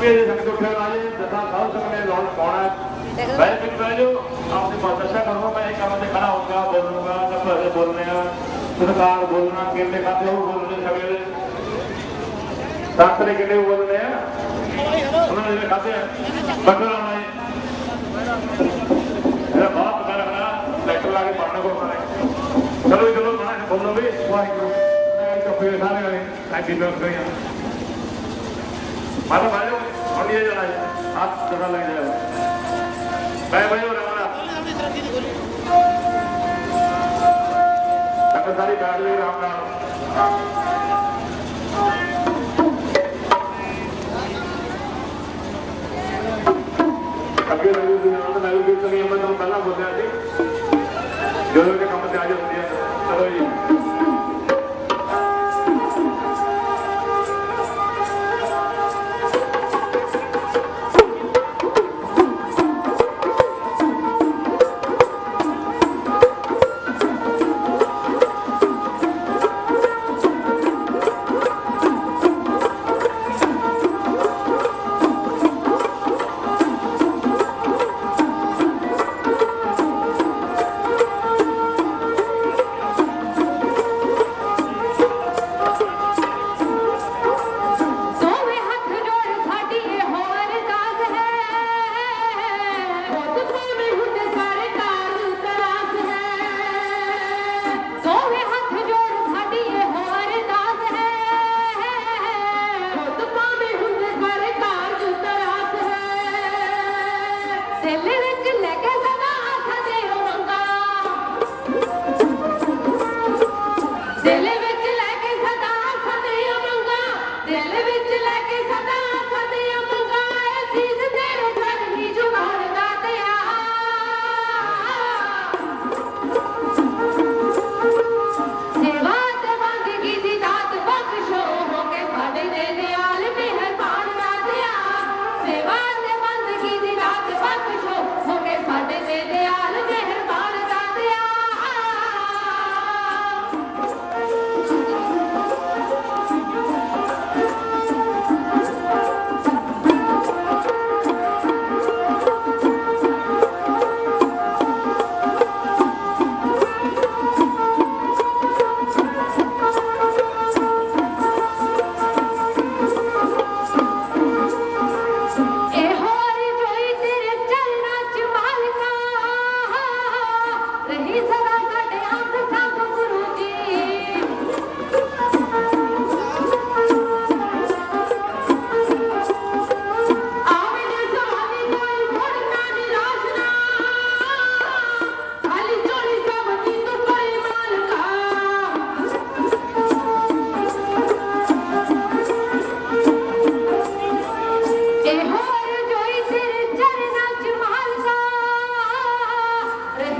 ਰੁਪਏ ਦੇ ਸੰਗਤ ਉੱਠਿਆ ਰਾਜੇ ਦਸਾਂ ਸਾਲ ਤੱਕ ਨੇ ਲੋਨ ਪਾਉਣਾ ਹੈ। ਮੈਂ ਵੀ ਕਹਿ ਜੋ ਆਪਣੀ ਬਾਦਸ਼ਾਹ ਕਰੂੰਗਾ ਮੈਂ ਇਹ ਕੰਮ ਤੇ ਖੜਾ ਹੋਊਗਾ ਬੋਲੂੰਗਾ ਨਫਰੇ ਬੋਲਨੇ ਆ ਸਰਕਾਰ ਬੋਲਣਾ ਕਿੰਨੇ ਖਾਤੇ ਉਹ ਬੋਲਣੇ ਸਵੇਰੇ। ਸਾਖਰੇ ਕਿੰਨੇ ਬੋਲਨੇ ਆ। ਉਹਨਾਂ ਨੇ ਖਾਤੇ ਬੱਕਰ ਆਉਣਾ ਹੈ ਇਹਦਾ ਬਾਪ ਲੱਗਣਾ ਲੈਟਰ ਲਾ ਕੇ ਪੜਨਾ ਕੋ ਮਾਰੇ ਚਲੋ ਚਲੋ ਮਾਂ ਬੋਲੋ ਵੀ ਵਾਹਿਗੁਰੂ। ਮੈਂ ਕੱਪੜੇ ਸਾਰੇ ਵਾਲੇ ਵੀ ਲੋਕ ਗਏ ਮਾਤਾ ਬਾਜੋ ये जो नहीं हाथ जगा लेंगे भाई भाई वो रहा तकर सारी बैठ लेंगे हम ना अभी लगी हुई है ना तो लगी हुई तो नहीं है मतलब पहला जो लोग ने आज चलो जी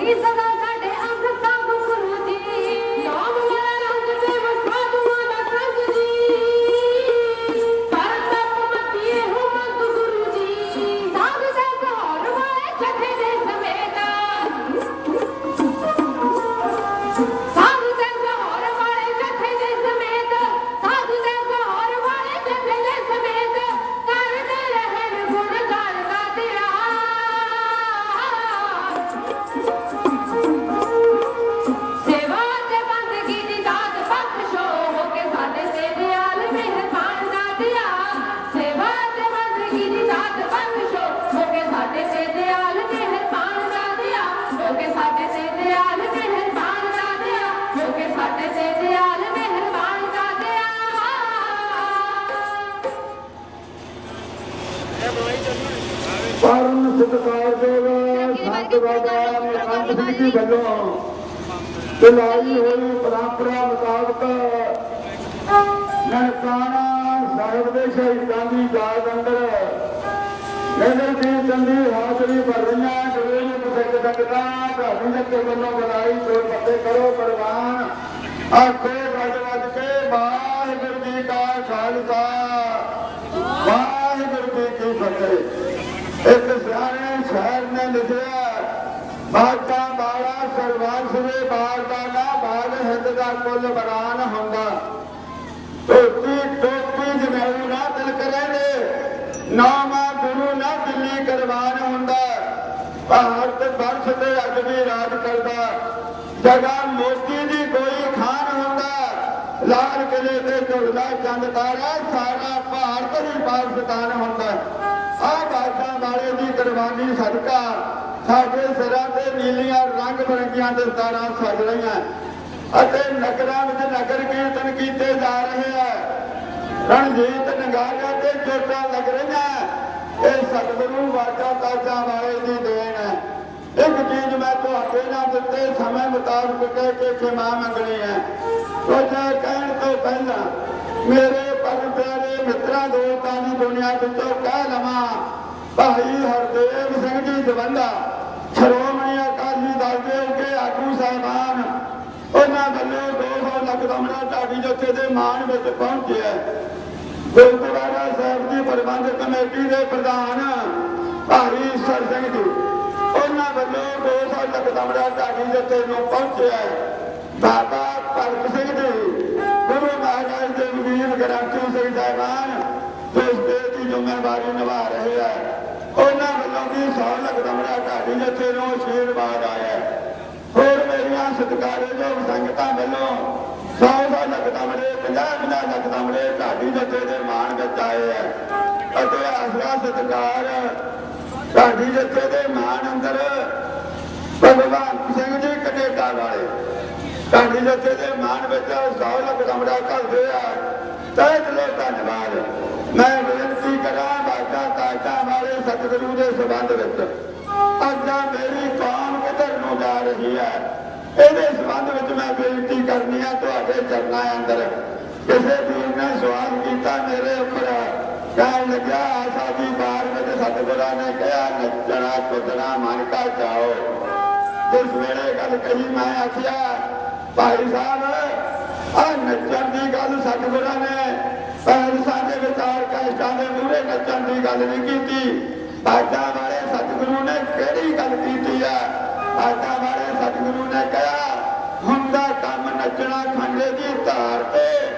ਰਹੀ ਸਤਕਾਰ ਦੇਵ ਸੰਤ ਬਾਬਾ ਨਿਰੰਤ ਸਿੰਘ ਜੀ ਵੱਲੋਂ ਚਲਾਈ ਹੋਈ ਪਰੰਪਰਾ ਮੁਤਾਬਕ ਨਨਕਾਣਾ ਸਾਹਿਬ ਦੇ ਸ਼ਹੀਦਾਂ ਦੀ ਯਾਦ ਅੰਦਰ ਨਗਰ ਦੀ ਹਾਜ਼ਰੀ ਭਰ ਰਹੀਆਂ ਜਿਹੜੇ ਮੁਸਕ ਸਕਦਾ ਭਾਵੇਂ ਦੇ ਵੱਲੋਂ ਬੁਲਾਈ ਜੋ ਪੱਤੇ ਕਰੋ ਪ੍ਰਵਾਨ। ਆਖੋ ਵੱਜ ਵੱਜ ਕੇ ਵਾਹਿਗੁਰੂ ਜੀ ਕਾ ਖਾਲਸਾ। ਵਾਹਿਗੁਰੂ ਜੀ ਕੀ ਫਤਿਹ। ਇੱਕ ਸਿਆਣੇ ਸ਼ਹਿਰ ਨੇ ਲਿਖਿਆ ਬਾਟਾ ਬਾਲਾ ਸਰਵਾਸ ਦੇ ਬਾਗ ਦਾ ਨਾ ਬਾਗ ਹਿੰਦ ਦਾ ਕੁੱਲ ਬਰਾਨ ਹੁੰਦਾ। ਟੋਟੀ ਟੋਟੀ ਜਮੈਲ ਨਾ ਦਿਲ ਕਰੇ ਨੇ, ਨਾਮਾ ਗੁਰੂ ਨਾ ਦਿੱਲੀ ਕਰਵਾਨ ਹੁੰਦਾ। ਪਹਾੜ ਤੇ ਤੇ ਅੱਜ ਵੀ ਰਾਜ ਕਰਦਾ। ਜਗਾ ਮੋਤੀ ਦੀ ਕੋਈ ਖਾਨ ਹੁੰਦਾ। ਲਾਲ ਕਿਲੇ ਤੇ ਝੁਲਦਾ ਚੰਦ ਤਾਰਾ ਸਾਰਾ ਭਾਰਤ ਹੀ ਪਾਕਿਸਤਾਨ ਹੁੰਦਾ। ਕੁਰਬਾਨੀ ਸਦਕਾ। ਸਾਡੇ ਸਿਰਾਂ ਤੇ ਨੀਲੀਆਂ ਰੰਗ ਬਰੰਗੀਆਂ ਦਸਤਾਰਾਂ ਸਜ ਰਹੀਆਂ। ਅਤੇ ਨਗਰਾਂ ਵਿੱਚ ਨਗਰ ਕੀਰਤਨ ਕੀਤੇ ਜਾ ਰਹੇ ਆ। ਰਣਜੀਤ ਨਗਾਰਿਆਂ ਤੇ ਚੋਟਾਂ ਲੱਗ ਰਹੀਆਂ। ਇਹ ਸਤਿਗੁਰੂ ਵਾਜਾ ਤਾਜਾ ਵਾਲੇ ਦੀ ਦੇਣ ਹੈ। ਇੱਕ ਚੀਜ਼ ਮੈਂ ਤੁਹਾਡੇ ਨਾਲ ਦਿੱਤੇ, ਸਮੇਂ ਮੁਤਾਬਕ ਕਹਿ ਕੇ ਖਿਮਾ ਮੰਗਣੀ ਹੈ। ਕੁਝ ਕਹਿਣ ਤੋਂ ਪਹਿਲਾਂ ਮੇਰੇ ਪਰਮ ਪਿਆਰੇ ਮਿੱਤਰਾਂ, ਦੋਸਤਾਂ ਦੀ ਦੁਨੀਆ ਵਿੱਚੋਂ ਕਹਿ ਲਵਾਂ ਭਾਈ ਹਰਦੇਵ ਸਿੰਘ ਜੀ ਜਵੰਦਾ ਸ਼੍ਰੋਮਣੀ ਅਕਾਲੀ ਦਲ ਦੇ ਉੱਗੇ ਆਗੂ ਸਾਹਿਬਾਨ। ਉਹਨਾਂ ਵੱਲੋਂ 200 ਲੱਖ ਦਮੜਾ ਢਾਡੀ ਜੱਥੇ ਦੇ ਮਾਣ ਵਿੱਚ ਪਹੁੰਚਿਆ ਗੁਰਦੁਆਰਾ ਸਾਹਿਬ ਦੀ ਪ੍ਰਬੰਧਕ ਕਮੇਟੀ ਦੇ ਪ੍ਰਧਾਨ ਭਾਈ ਸਰ ਸਿੰਘ ਜੀ, ਉਹਨਾਂ ਵੱਲੋਂ 200 ਲੱਖ ਦਮੜਾ ਢਾਡੀ ਜੱਥੇ ਨੂੰ ਪਹੁੰਚਿਆ ਬਾਬਾ ਭਗਤ ਸਿੰਘ ਜੀ, ਗੁਰੂ ਮਹਾਰਾਜ ਦੇ ਵੀਰ ਗ੍ਰੰਥੀ ਸਿੰਘ ਸਾਹਿਬਾਨ ਜੋ ਇਸ ਦੀ ਜ਼ਿੰਮੇਵਾਰੀ ਨਿਭਾ ਰਹੇ ਹੈ 100 ਲੱਖ ਢਾਡੀ ਜੱਥੇ ਨੂੰ ਆਸ਼ੀਰਵਾਦ ਆਇਆ। ਹੋਰ ਮੇਰੀਆਂ ਸਤਿਕਾਰਯੋਗ ਸੰਗਤਾਂ ਵੱਲੋਂ 100 ਸੌ ਲੱਖ ਦਮੜੇ 50 50 ਲੱਖ ਦਮੜੇ ਢਾਡੀ ਜੱਥੇ ਦੇ ਮਾਣ ਵਿੱਚ ਆਏ ਹੈ ਅਤੇ ਆਸਰਾ ਸਤਿਕਾਰ ਢਾਡੀ ਜੱਥੇ ਦੇ ਮਾਣ ਅੰਦਰ ਭਗਵਾਨ ਸਿੰਘ ਜੀ ਕਨੇਡਾ ਵਾਲੇ ਢਾਡੀ ਜੱਥੇ ਦੇ ਮਾਣ ਵਿੱਚ 100 ਲੱਖ ਦਮੜਾ ਕਰਦੇ ਆ। ਤਹਿ ਦਿਲੋਂ ਧੰਨਵਾਦ। ਮੈਂ ਬੇਨਤੀ ਕਰਾਂ ਬਾਜਾ ਕਾਟਾ ਵਾਲੇ ਸਤਿਗੁਰੂ ਦੇ ਸਬੰਧ ਵਿੱਚ ਅੱਜਾ ਮੇਰੀ ਕੌਮ ਕਿਧਰ ਨੂੰ ਜਾ ਰਹੀ ਹੈ? ਇਹਦੇ ਸੰਬੰਧ ਵਿੱਚ ਮੈਂ ਬੇਨਤੀ ਕਰਨੀ ਹੈ ਤੁਹਾਡੇ ਚਰਨਾਂ ਅੰਦਰ। ਕਿਸੇ ਵੀਰ ਨੇ ਸਵਾਲ ਕੀਤਾ ਮੇਰੇ ਉੱਪਰ। ਕਹਿਣ ਲੱਗਿਆ, ਆਸਾ ਬਾਰ ਵਿੱਚ ਸਤਿਗੁਰਾਂ ਨੇ ਕਿਹਾ, ਨੱਚਣਾ, ਕੁੱਦਣਾ, ਮਨ ਕਾ ਚਾਓ। ਜਿਸ ਵੇਲੇ ਗੱਲ ਕਹੀ ਮੈਂ ਆਖਿਆ, ਭਾਈ ਸਾਹਿਬ ਆ ਨੱਚਣ ਦੀ ਗੱਲ ਸਤਿਗੁਰਾਂ ਨੇ ਪਹਿਲ ਸਾਡੇ ਵਿਚਾਰ ਕਸ਼ਟਾਂ ਦੇ ਮੂਹਰੇ ਨੱਚਣ ਦੀ ਗੱਲ ਨਹੀਂ ਕੀਤੀ। ਬਾਜਾ ਵਾਲੇ ਸਤਿਗੁਰੂ ਨੇ ਕਿਹੜੀ ਗੱਲ ਕੀਤੀ ਆ ਬਾਜਾ ਬਾਰੇ ਸਤਿਗੁਰੂ ਨੇ ਕਿਹਾ, ਹੁੰਦਾ ਕੰਮ ਨੱਚਣਾ ਖੰਡੇ ਦੀ ਧਾਰ ਤੇ।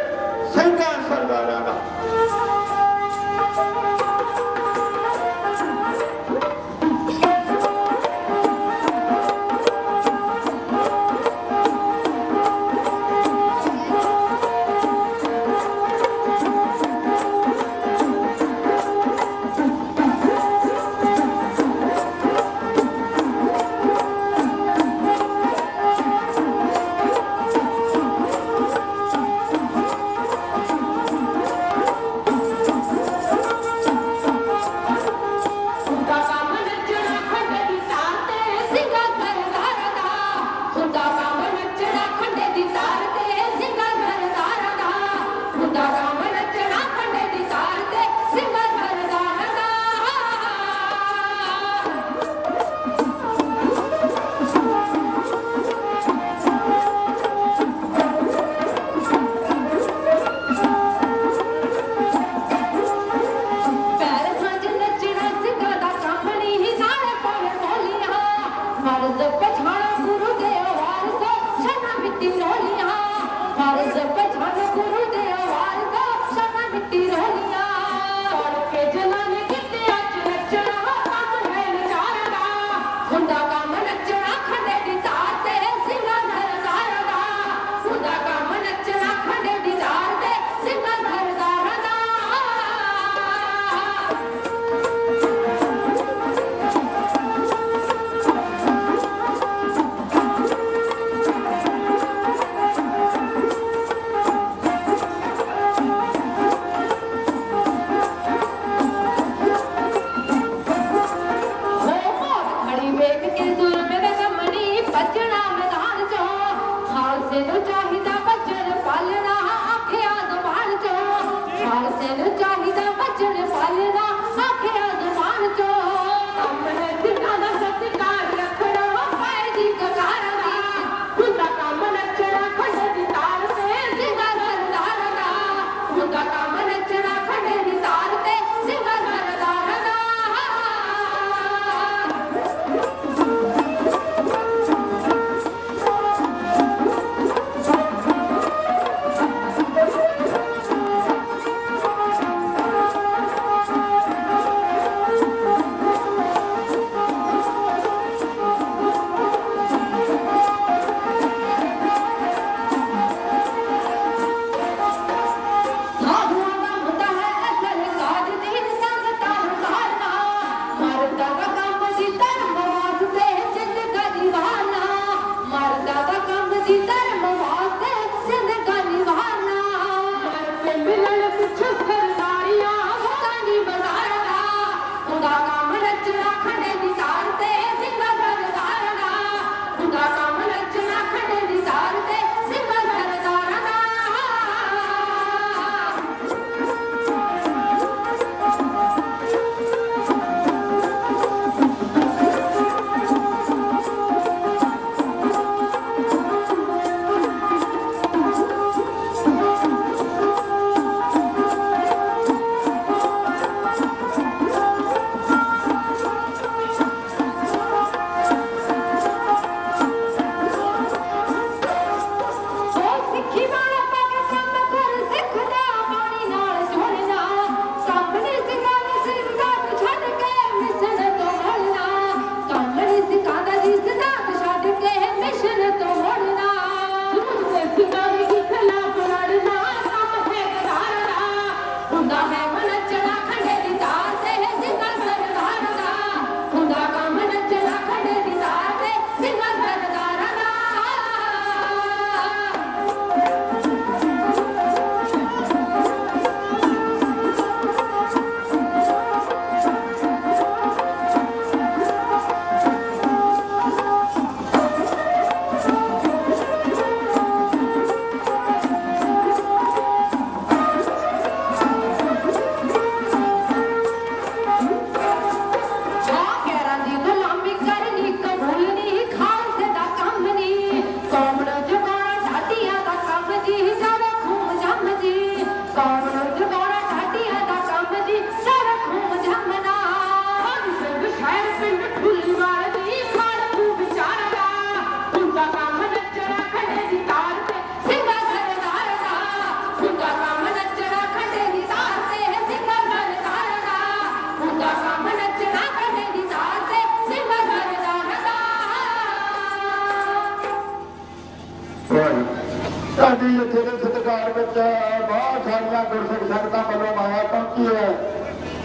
ਗੁਰਸਿੱਖ ਸੰਗਤਾਂ ਵੱਲੋਂ ਮਾਇਆ ਪਹੁੰਚੀ ਹੈ।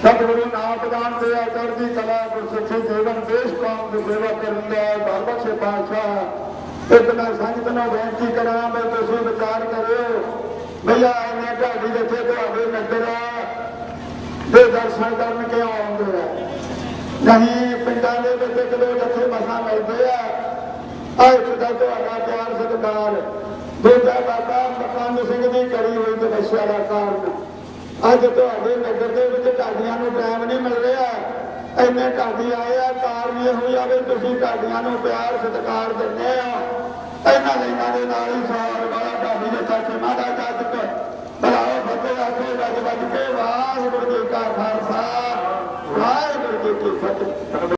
ਸਤਿਗੁਰੂ ਨਾਮ ਪ੍ਰਦਾਨ ਦੇ ਚੜ੍ਹਦੀ ਕਲਾ, ਗੁਰਸਿੱਖੀ ਜੀਵਨ, ਦੇਸ਼ ਕੌਮ ਦੀ ਸੇਵਾ ਕਰਨ ਦਾ ਧਰਮਛੇ ਪਾਤਸ਼ਾਹ। ਇੱਕ ਮੈਂ ਸੰਗਤ ਨੂੰ ਬੇਨਤੀ ਕਰਾਂ ਮੈਂ ਤੁਸੀਂ ਵਿਚਾਰ ਕਰਿਓ ਭਈਆ ਇਹਨੇ ਢਾਡੀ ਜਿੱਥੇ ਤੁਹਾਡੇ ਨਗਰ ਦੇ ਦਰਸ਼ਨ ਕਰਨ ਕਿਉਂ ਆਉਂਦੇ ਆ? ਨਹੀਂ, ਪਿੰਡਾਂ ਦੇ ਵਿੱਚ ਇੱਕ ਦੋ ਮਸਾਂ ਮਿਲਦੇ ਆ ਆ ਇੱਕ ਦਾ ਤੁਹਾਡਾ ਪਿਆਰ ਸਤਿਕਾਰ। ਦੂਜਾ ਬਾਬਾ ਮਕਾਨ ਸਿੰਘ ਦੀ ਕਰੀ ਹੋਈ ਤਪੱਸਿਆ ਦਾ ਕਾਰਨ। ਅੱਜ ਤੁਹਾਡੇ ਨਗਰ ਦੇ ਵਿੱਚ ਢਾਡੀਆਂ ਨੂੰ ਟਾਈਮ ਨਹੀਂ ਮਿਲ ਰਿਹਾ। ਇੰਨੇ ਢਾਡੀ ਆਏ ਆ ਕਾਰਨ ਇਹ ਹੋਈ ਵੀ ਤੁਸੀਂ ਢਾਡੀਆਂ ਨੂੰ ਪਿਆਰ, ਸਤਿਕਾਰ ਦਿੰਦੇ ਆ। ਇਹਨਾਂ ਲੈਣਾ ਦੇ ਨਾਲ ਹੀ ਸਾਰ ਵਾਲਾ ਢਾਡੀ ਦੇ ਤੱਕ ਮਾਦਾ ਜਾਤਕ ਬਲਾਓ ਫਤਿਹ ਆਖੋ ਰੱਜ ਵੱਜ ਕੇ ਵਾਹਿਗੁਰੂ ਜੀ ਕਾ ਖਾਲਸਾ, ਵਾਹਿਗੁਰੂ ਜੀ ਕੀ ਫਤਿਹ।